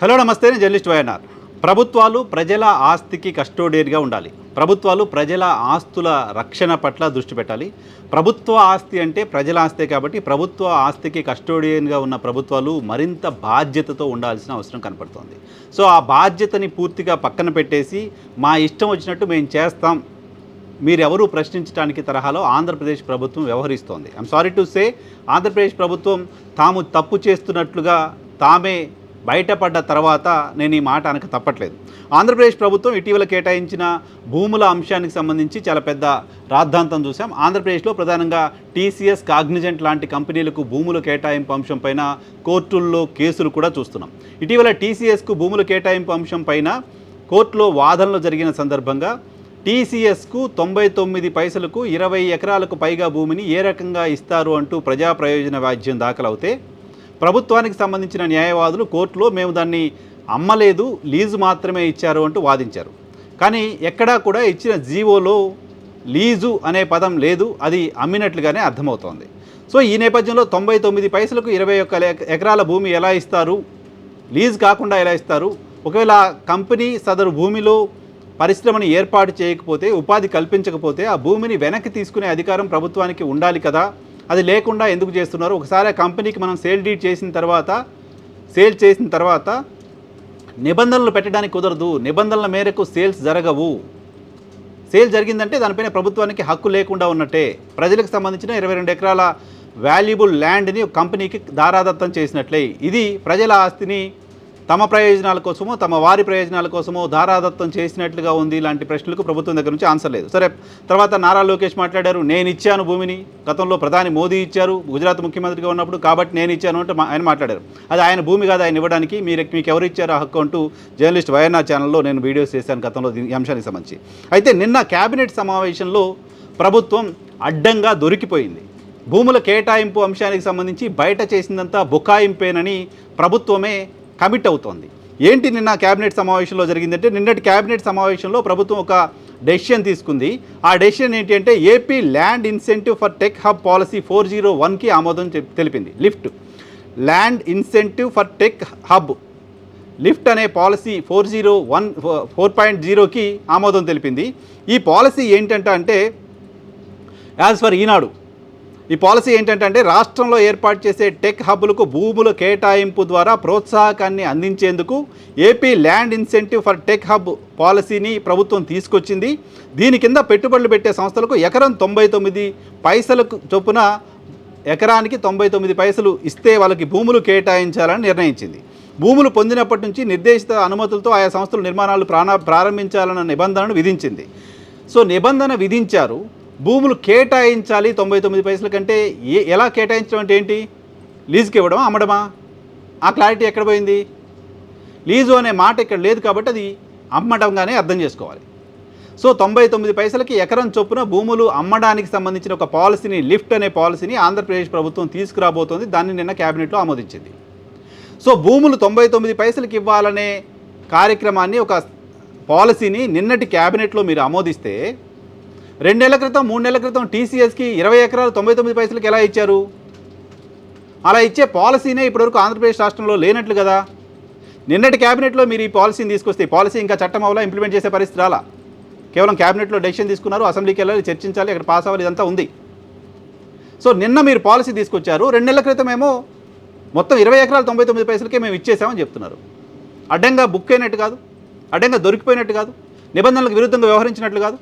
Hello నమస్తే నేను journalist YNR. ప్రభుత్వాలు ప్రజల ఆస్తికి కస్టోడియన్గా ఉండాలి. ప్రభుత్వాలు ప్రజల ఆస్తుల రక్షణ పట్ల దృష్టి పెట్టాలి. ప్రభుత్వ ఆస్తి అంటే ప్రజల ఆస్తే కాబట్టి ప్రభుత్వ ఆస్తికి కస్టోడియన్గా ఉన్న ప్రభుత్వాలు మరింత బాధ్యతతో ఉండాల్సిన అవసరం కనపడుతోంది. సో ఆ బాధ్యతని పూర్తిగా పక్కన పెట్టేసి మా ఇష్టం వచ్చినట్టు మేము చేస్తాం. మీరెవరూ ప్రశ్నించడానికి తరహాలో ఆంధ్రప్రదేశ్ ప్రభుత్వం వ్యవహరిస్తోంది. I'm sorry to say Andhra Pradesh ప్రభుత్వం తాము తప్పు చేస్తున్నట్లుగా తామే బయటపడ్డ తర్వాత నేను ఈ మాట అనక తప్పట్లేదు. ఆంధ్రప్రదేశ్ ప్రభుత్వం ఇటీవల కేటాయించిన భూముల అంశానికి సంబంధించి చాలా పెద్ద రాద్ధాంతం చూసాం ఆంధ్రప్రదేశ్లో ప్రధానంగా టీసీఎస్ కాగ్నిజెంట్ లాంటి కంపెనీలకు భూముల కేటాయింపు అంశం పైన కోర్టుల్లో కేసులు కూడా చూస్తున్నాం. ఇటీవల టీసీఎస్కు భూముల కేటాయింపు అంశం పైన కోర్టులో వాదనలు జరిగిన సందర్భంగా టీసీఎస్కు తొంభై తొమ్మిది పైసలకు ఇరవై ఎకరాలకు పైగా భూమిని ఏ రకంగా ఇస్తారు అంటూ ప్రజా ప్రయోజన వ్యాజ్యం దాఖలవుతే ప్రభుత్వానికి సంబంధించిన న్యాయవాదులు కోర్టులో మేము దాన్ని అమ్మలేదు లీజు మాత్రమే ఇచ్చారు అంటూ వాదించారు. కానీ ఎక్కడా కూడా ఇచ్చిన జీవోలో లీజు అనే పదం లేదు అది అమ్మినట్లుగానే అర్థమవుతోంది. సో ఈ నేపథ్యంలో తొంభై తొమ్మిది పైసలకు ఇరవై ఒక్క ఎకరాల భూమి ఎలా ఇస్తారు? లీజ్ కాకుండా ఎలా ఇస్తారు? ఒకవేళ కంపెనీ సదరు భూమిలో పరిశ్రమను ఏర్పాటు చేయకపోతే ఉపాధి కల్పించకపోతే ఆ భూమిని వెనక్కి తీసుకునే అధికారం ప్రభుత్వానికి ఉండాలి కదా? అది లేకుండా ఎందుకు చేస్తున్నారు? ఒకసారి ఆ కంపెనీకి మనం సేల్ డీడ్ చేసిన తర్వాత సేల్ చేసిన తర్వాత నిబంధనలు పెట్టడానికి కుదరదు. నిబంధనల మేరకు సేల్స్ జరగవు. సేల్ జరిగిందంటే దానిపైన ప్రభుత్వానికి హక్కు లేకుండా ఉన్నట్టే. ప్రజలకు సంబంధించిన ఇరవై రెండు ఎకరాల వాల్యుబుల్ ల్యాండ్ని ఒక కంపెనీకి దారాదత్తం చేసినట్లే. ఇది ప్రజల ఆస్తిని తమ ప్రయోజనాల కోసమో తమ వారి ప్రయోజనాల కోసమో దారాదత్తం చేసినట్లుగా ఉంది ఇలాంటి ప్రశ్నలకు ప్రభుత్వం దగ్గర నుంచి ఆన్సర్ లేదు. సరే తర్వాత నారా లోకేష్ మాట్లాడారు నేను ఇచ్చాను భూమిని. గతంలో ప్రధాని మోదీ ఇచ్చారు గుజరాత్ ముఖ్యమంత్రిగా ఉన్నప్పుడు కాబట్టి నేను ఇచ్చాను అంటే ఆయన మాట్లాడారు. అది ఆయన భూమి కాదు ఆయన ఇవ్వడానికి మీరు మీకు ఎవరు ఇచ్చారు ఆ హక్కు అంటూ జర్నలిస్ట్ వైఎన్ఆర్ ఛానల్లో నేను వీడియోస్ చేశాను గతంలో దీని- అంశానికి సంబంధించి. అయితే నిన్న కేబినెట్ సమావేశంలో ప్రభుత్వం అడ్డంగా దొరికిపోయింది. భూముల కేటాయింపు అంశానికి సంబంధించి బయట చేసిందంతా బుకాయింపేనని ప్రభుత్వమే కమిట్ అవుతోంది. ఏంటి నిన్న కేబినెట్ సమావేశంలో జరిగిందంటే నిన్నటి కేబినెట్ సమావేశంలో ప్రభుత్వం ఒక డెసిషన్ తీసుకుంది. ఆ డెసిషన్ ఏంటి అంటే AP land incentive for tech hub policy four zero వన్కి ఆమోదం తెలిపింది. Lift land incentive for tech hub lift అనే policy four zero one four point జీరోకి ఆమోదం తెలిపింది. ఈ పాలసీ ఏంటంటే అంటే యాజ్ ఫర్ ఈనాడు ఈ పాలసీ ఏంటంటే రాష్ట్రంలో ఏర్పాటు చేసే టెక్ హబ్బులకు భూముల కేటాయింపు ద్వారా ప్రోత్సాహకాన్ని అందించేందుకు AP land incentive for tech hub పాలసీని ప్రభుత్వం తీసుకొచ్చింది. దీని కింద పెట్టుబడులు పెట్టే సంస్థలకు ఎకరం తొంభై తొమ్మిది పైసలకు చొప్పున ఎకరానికి తొంభై తొమ్మిది పైసలు ఇస్తే వాళ్ళకి భూములు కేటాయించాలని నిర్ణయించింది. భూములు పొందినప్పటి నుంచి నిర్దేశిత అనుమతులతో ఆయా సంస్థలు నిర్మాణాలు ప్రాణ ప్రారంభించాలన్న నిబంధనను విధించింది. సో నిబంధన విధించారు. భూములు కేటాయించాలి తొంభై తొమ్మిది పైసల కంటే ఏ ఎలా కేటాయించడం అంటే ఏంటి? లీజుకి ఇవ్వడం అమ్మడమా? ఆ క్లారిటీ ఎక్కడ పోయింది? లీజు అనే మాట ఇక్కడ లేదు కాబట్టి అది అమ్మడంగానే అర్థం చేసుకోవాలి. సో తొంభై తొమ్మిది పైసలకి ఎకరం చొప్పున భూములు అమ్మడానికి సంబంధించిన ఒక పాలసీని లిఫ్ట్ అనే పాలసీని ఆంధ్రప్రదేశ్ ప్రభుత్వం తీసుకురాబోతోంది. దాన్ని నిన్న క్యాబినెట్లో ఆమోదించింది. సో భూములు తొంభై తొమ్మిది పైసలకి ఇవ్వాలనే కార్యక్రమాన్ని ఒక పాలసీని నిన్నటి క్యాబినెట్లో మీరు ఆమోదిస్తే రెండు నెలల క్రితం మూడు నెలల క్రితం టీసీఎస్కి ఇరవై ఎకరాలు తొంభై తొమ్మిది పైసలకి ఎలా ఇచ్చారు? అలా ఇచ్చే పాలసీనే ఇప్పటివరకు ఆంధ్రప్రదేశ్ రాష్ట్రంలో లేనట్లు కదా. నిన్నటి క్యాబినెట్లో మీరు ఈ పాలసీని తీసుకొస్తే పాలసీ ఇంకా చట్టం అవలా ఇంప్లిమెంట్ చేసే పరిస్థితి రాలా కేవలం క్యాబినెట్లో డెసిషన్ తీసుకున్నారు అసెంబ్లీకి వెళ్ళాలి చర్చించాలి అక్కడ పాస్ అవ్వాలి ఇదంతా ఉంది. సో నిన్న మీరు పాలసీ తీసుకొచ్చారు రెండు నెలల క్రితం ఏమో మొత్తం ఇరవై ఎకరాలు తొంభై తొమ్మిది పైసలకే మేము ఇచ్చేసామని చెప్తున్నారు. అడ్డంగా బుక్ అయినట్టు కాదు అడ్డంగా దొరికిపోయినట్టు కాదు నిబంధనలకు విరుద్ధంగా వ్యవహరించినట్లు కాదు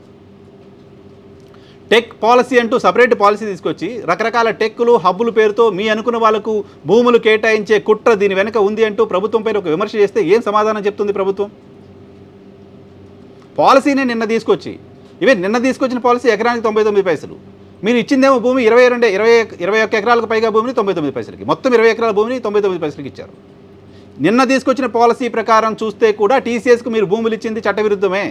టెక్ పాలసీ అంటూ సపరేట్ పాలసీ తీసుకొచ్చి రకరకాల టెక్కులు హబ్బుల పేరుతో మీ అనుకున్న వాళ్ళకు భూములు కేటాయించే కుట్ర దీని వెనుక ఉంది అంటూ ప్రభుత్వంపై ఒక విమర్శ చేస్తే ఏం సమాధానం చెప్తుంది ప్రభుత్వం? పాలసీనే నిన్న తీసుకొచ్చి ఇవే నిన్న తీసుకొచ్చిన పాలసీ ఎకరానికి తొంభై తొమ్మిది పైసలు. మీరు ఇచ్చిందేమో భూమి ఇరవై రెండు ఇరవై ఇరవై ఒక్క ఎకరాలకు పైగా భూమిని తొంభై తొమ్మిది పైసలకి. మొత్తం ఇరవై ఎకరాల భూమిని తొంభై తొమ్మిది పైసలకి ఇచ్చారు. నిన్న తీసుకొచ్చిన పాలసీ ప్రకారం చూస్తే కూడా టీసీఎస్కు మీరు భూములు ఇచ్చింది చట్టవిరుద్ధమే.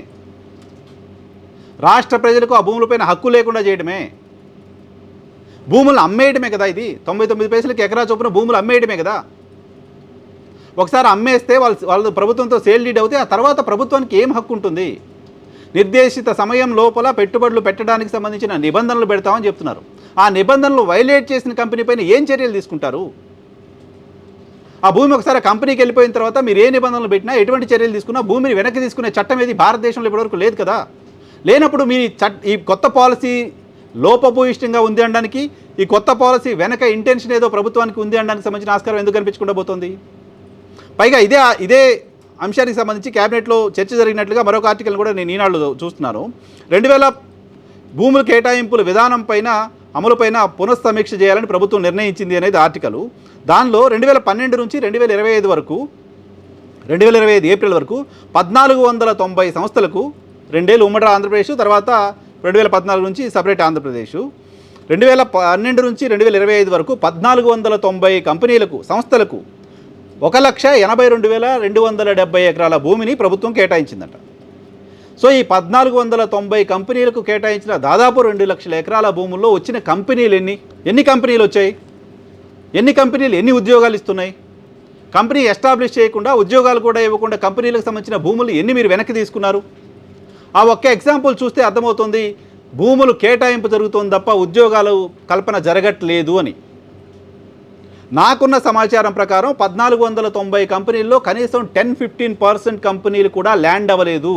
రాష్ట్ర ప్రజలకు ఆ భూములపైన హక్కు లేకుండా చేయడమే భూములు అమ్మేయడమే కదా ఇది. తొంభై తొమ్మిది పైసలకి ఎకరా చొప్పున భూములు అమ్మేయడమే కదా. ఒకసారి అమ్మేస్తే వాళ్ళు వాళ్ళు ప్రభుత్వంతో సేల్ డీడ్ అవుతే ఆ తర్వాత ప్రభుత్వానికి ఏం హక్కు ఉంటుంది? నిర్దేశిత సమయం లోపల పెట్టుబడులు పెట్టడానికి సంబంధించిన నిబంధనలు పెడతామని చెప్తున్నారు. ఆ నిబంధనలు వైలేట్ చేసిన కంపెనీ పైన ఏం చర్యలు తీసుకుంటారు? ఆ భూమి ఒకసారి కంపెనీకి వెళ్ళిపోయిన తర్వాత మీరు ఏ నిబంధనలు పెట్టినా ఎటువంటి చర్యలు తీసుకున్నా భూమిని వెనక్కి తీసుకునే చట్టం ఏది? భారతదేశంలో ఇప్పటివరకు లేదు కదా. లేనప్పుడు మీ చట్ ఈ కొత్త పాలసీ లోపభూయిష్టంగా ఉంది అనడానికి ఈ కొత్త పాలసీ వెనక ఇంటెన్షన్ ఏదో ప్రభుత్వానికి ఉంది అనడానికి సంబంధించిన ఆస్కారం ఎందుకు కనిపించకుండా పోతుంది? పైగా ఇదే ఇదే అంశానికి సంబంధించి క్యాబినెట్లో చర్చ జరిగినట్లుగా మరొక ఆర్టికల్ కూడా నేను ఈనాడు చూస్తున్నాను. రెండు వేల భూముల కేటాయింపుల విధానం పైన అమలుపైన పునఃసమీక్ష చేయాలని ప్రభుత్వం నిర్ణయించింది అనేది ఆర్టికల్. దానిలో రెండు వేల పన్నెండు నుంచి రెండు వేల ఇరవై ఐదు వరకు రెండు వేల ఇరవై ఐదు ఏప్రిల్ వరకు పద్నాలుగు వందల తొంభై సంస్థలకు రెండేళ్ళు ఉమ్మడి ఆంధ్రప్రదేశ్ తర్వాత రెండు వేల పద్నాలుగు నుంచి సపరేట్ ఆంధ్రప్రదేశ్. రెండు వేల పన్నెండు నుంచి రెండు వేల ఇరవై ఐదు వరకు పద్నాలుగు వందల తొంభై కంపెనీలకు సంస్థలకు ఒక లక్ష ఎనభై రెండు వేల రెండు వందల డెబ్బై ఎకరాల భూమిని ప్రభుత్వం కేటాయించిందట. సో ఈ పద్నాలుగు వందల తొంభై కంపెనీలకు కేటాయించిన దాదాపు రెండు లక్షల ఎకరాల భూముల్లో వచ్చిన కంపెనీలు ఎన్ని? ఎన్ని కంపెనీలు వచ్చాయి? ఎన్ని కంపెనీలు ఎన్ని ఉద్యోగాలు ఇస్తున్నాయి? కంపెనీ ఎస్టాబ్లిష్ చేయకుండా ఉద్యోగాలు కూడా ఇవ్వకుండా కంపెనీలకు సంబంధించిన భూములు ఎన్ని మీరు వెనక్కి తీసుకున్నారు? ఆ ఒక్క ఎగ్జాంపుల్ చూస్తే అర్థమవుతుంది భూములు కేటాయింపు జరుగుతుంది తప్ప ఉద్యోగాలు కల్పన జరగట్లేదు అని. నాకున్న సమాచారం ప్రకారం పద్నాలుగు వందల తొంభై కంపెనీల్లో కనీసం టెన్ ఫిఫ్టీన్ పర్సెంట్ కంపెనీలు కూడా ల్యాండ్ అవ్వలేదు.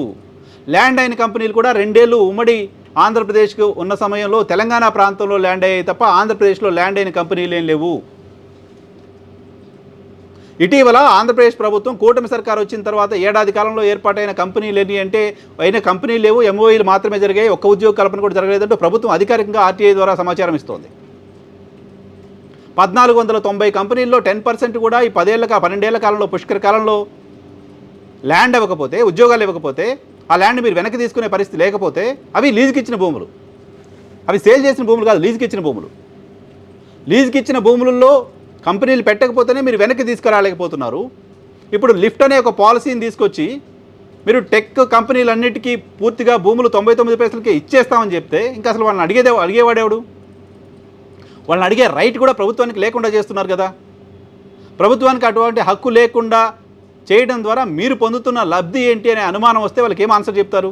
ల్యాండ్ అయిన కంపెనీలు కూడా రెండేళ్ళు ఉమ్మడి ఆంధ్రప్రదేశ్కు ఉన్న సమయంలో తెలంగాణ ప్రాంతంలో ల్యాండ్ అయ్యాయి తప్ప ఆంధ్రప్రదేశ్లో ల్యాండ్ అయిన కంపెనీలు ఏం లేవు. ఇటీవల ఆంధ్రప్రదేశ్ ప్రభుత్వం కూటమి సర్కార్ వచ్చిన తర్వాత ఏడాది కాలంలో ఏర్పాటైన కంపెనీలు ఎన్ని అంటే అయిన కంపెనీలు లేవు ఎంఓఈలు మాత్రమే జరిగాయి. ఒక్క ఉద్యోగ కల్పన కూడా జరగలేదంటూ ప్రభుత్వం అధికారికంగా ఆర్టీఐ ద్వారా సమాచారం ఇస్తోంది. పద్నాలుగు వందల తొంభై కంపెనీల్లో టెన్ పర్సెంట్ కూడా ఈ పదేళ్ళ పన్నెండేళ్ళ కాలంలో పుష్కర కాలంలో ల్యాండ్ ఇవ్వకపోతే ఉద్యోగాలు ఇవ్వకపోతే ఆ ల్యాండ్ మీరు వెనక్కి తీసుకునే పరిస్థితి లేకపోతే అవి లీజుకి ఇచ్చిన భూములు. అవి సేల్ చేసిన భూములు కాదు లీజుకి ఇచ్చిన భూములు. లీజుకి ఇచ్చిన భూములలో కంపెనీలు పెట్టకపోతేనే మీరు వెనక్కి తీసుకురాలేకపోతున్నారు. ఇప్పుడు లిఫ్ట్ అనే ఒక పాలసీని తీసుకొచ్చి మీరు టెక్ కంపెనీలన్నిటికీ పూర్తిగా భూములు తొంభై తొమ్మిది పైసలకి ఇచ్చేస్తామని చెప్తే ఇంకా అసలు వాళ్ళని అడిగేదే అడిగేవాడేవాడు వాళ్ళని అడిగే రైట్ కూడా ప్రభుత్వానికి లేకుండా చేస్తున్నారు కదా. ప్రభుత్వానికి అటువంటి హక్కు లేకుండా చేయడం ద్వారా మీరు పొందుతున్న లబ్ధి ఏంటి అనే అనుమానం వస్తే వాళ్ళకి ఏం ఆన్సర్ చెప్తారు?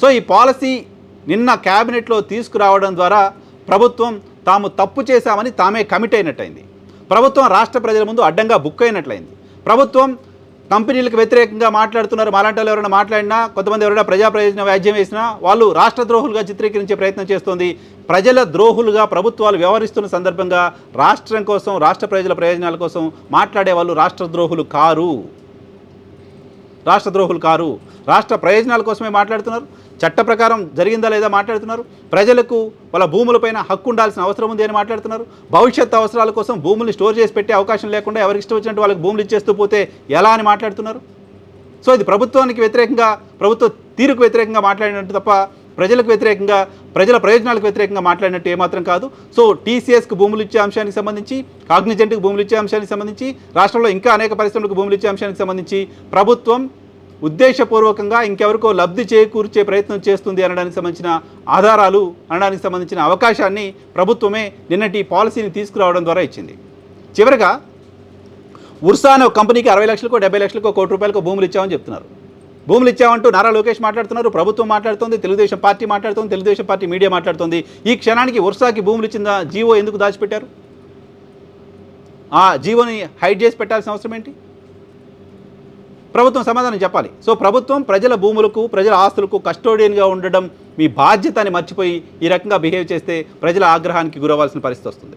సో ఈ పాలసీ నిన్న క్యాబినెట్లో తీసుకురావడం ద్వారా ప్రభుత్వం తాము తప్పు చేశామని తామే కమిట్ అయినట్టయింది. ప్రభుత్వం రాష్ట్ర ప్రజల ముందు అడ్డంగా బుక్ అయినట్లయింది. ప్రభుత్వం కంపెనీలకు వ్యతిరేకంగా మాట్లాడుతున్నారు. మాలాంటి వాళ్ళు ఎవరైనా మాట్లాడినా కొంతమంది ఎవరైనా ప్రజా ప్రయోజన వ్యాజ్యం వేసినా వాళ్ళు రాష్ట్ర ద్రోహులుగా చిత్రీకరించే ప్రయత్నం చేస్తోంది. ప్రజల ద్రోహులుగా ప్రభుత్వాలు వ్యవహరిస్తున్న సందర్భంగా రాష్ట్రం కోసం రాష్ట్ర ప్రజల ప్రయోజనాల కోసం మాట్లాడే వాళ్ళు రాష్ట్ర ద్రోహులు కారు. రాష్ట్ర ద్రోహులు కారు. రాష్ట్ర ప్రయోజనాల కోసమే మాట్లాడుతున్నారు. చట్ట ప్రకారం జరిగిందా లేదా మాట్లాడుతున్నారు? ప్రజలకు వాళ్ళ భూములపైన హక్కు ఉండాల్సిన అవసరం ఉంది అని మాట్లాడుతున్నారు. భవిష్యత్ అవసరాల కోసం భూముల్ని స్టోర్ చేసి పెట్టే అవకాశం లేకుండా ఎవరికి ఇష్టం వచ్చినట్టు వాళ్ళకి భూములు ఇచ్చేస్తూ పోతే ఎలా అని మాట్లాడుతున్నారు? సో ఇది ప్రభుత్వానికి వ్యతిరేకంగా ప్రభుత్వ తీరుకు వ్యతిరేకంగా మాట్లాడినట్టు తప్ప ప్రజలకు వ్యతిరేకంగా ప్రజల ప్రయోజనాలకు వ్యతిరేకంగా మాట్లాడినట్టు ఏమాత్రం కాదు. సో టీసీఎస్కి భూములు ఇచ్చే అంశానికి సంబంధించి కాగ్నిజెంట్కి భూములు ఇచ్చే అంశానికి సంబంధించి రాష్ట్రంలో ఇంకా అనేక పరిశ్రమలకు భూములు ఇచ్చే అంశానికి సంబంధించి ప్రభుత్వం ఉద్దేశపూర్వకంగా ఇంకెవరికో లబ్ధి చేకూర్చే ప్రయత్నం చేస్తుంది అనడానికి సంబంధించిన ఆధారాలు అనడానికి సంబంధించిన అవకాశాన్ని ప్రభుత్వమే నిన్నటి పాలసీని తీసుకురావడం ద్వారా ఇచ్చింది. చివరగా ఉర్సా అనే కంపెనీకి అరవై లక్షలకో డెబ్బై లక్షలకో కోటి రూపాయలకు భూములు ఇచ్చామని చెప్తున్నారు. భూములు ఇచ్చామంటూ నారా లోకేష్ మాట్లాడుతున్నారు ప్రభుత్వం మాట్లాడుతుంది తెలుగుదేశం పార్టీ మాట్లాడుతుంది తెలుగుదేశం పార్టీ మీడియా మాట్లాడుతుంది. ఈ క్షణానికి ఉర్సాకి భూములు ఇచ్చిన జీవో ఎందుకు దాచిపెట్టారు? ఆ జీవోని హైడ్ చేసి పెట్టాల్సిన అవసరం ఏంటి? ప్రభుత్వం సమాధానం చెప్పాలి. సో ప్రభుత్వం ప్రజల భూములకు ప్రజల ఆస్తులకు కస్టోడియన్గా ఉండడం మీ బాధ్యత అని మర్చిపోయి ఈ రకంగా బిహేవ్ చేస్తే ప్రజల ఆగ్రహానికి గురవ్వాల్సిన పరిస్థితి వస్తుంది.